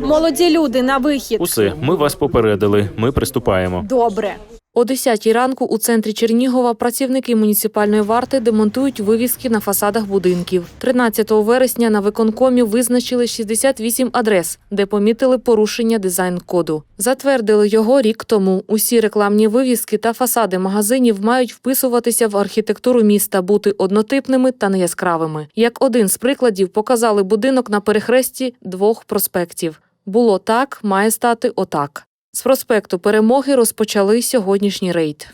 Молоді люди на вихід. Усе, ми вас попередили. Ми приступаємо. Добре. О 10 ранку у центрі Чернігова працівники муніципальної варти демонтують вивіски на фасадах будинків. 13 вересня на виконкомі визначили 68 адрес, де помітили порушення дизайн-коду. Затвердили його рік тому. Усі рекламні вивіски та фасади магазинів мають вписуватися в архітектуру міста, бути однотипними та неяскравими. Як один з прикладів показали будинок на перехресті двох проспектів. Було так, має стати отак. З проспекту Перемоги розпочали сьогоднішній рейд.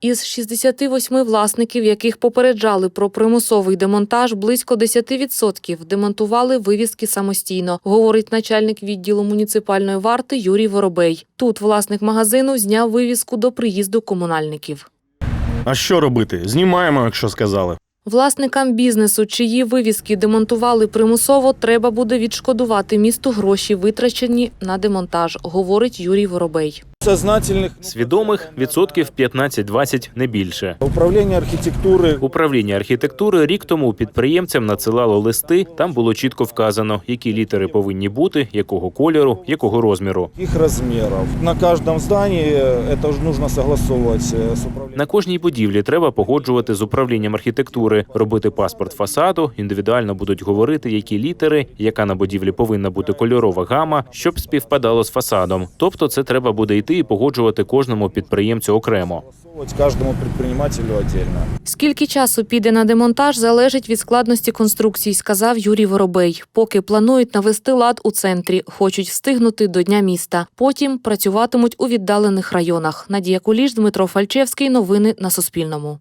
Із 68 власників, яких попереджали про примусовий демонтаж, близько 10% демонтували вивіски самостійно, говорить начальник відділу муніципальної варти Юрій Воробей. Тут власник магазину зняв вивіску до приїзду комунальників. А що робити? Знімаємо, якщо сказали. Власникам бізнесу, чиї вивіски демонтували примусово, треба буде відшкодувати місту гроші, витрачені на демонтаж, говорить Юрій Воробей. Сознательных Свідомих відсотків 15-20, не більше. управління архітектури Управління архітектури рік тому підприємцям надсилало листи. Там було чітко вказано, які літери повинні бути, якого кольору, якого розміру. їх розмірів. На кожному здании это ж нужно согласовувати з управлінням. На кожній будівлі треба погоджувати з управлінням архітектури, робити паспорт фасаду. Індивідуально будуть говорити, які літери, яка на будівлі повинна бути кольорова гама, щоб співпадало з фасадом. Тобто, це треба буде йти і погоджувати кожному підприємцю окремо. Кожному предпринимателю окремо. Скільки часу піде на демонтаж, залежить від складності конструкцій, сказав Юрій Воробей. Поки планують навести лад у центрі, хочуть встигнути до Дня міста. Потім працюватимуть у віддалених районах. Надія Куліш, Дмитро Фальчевський. Новини на Суспільному.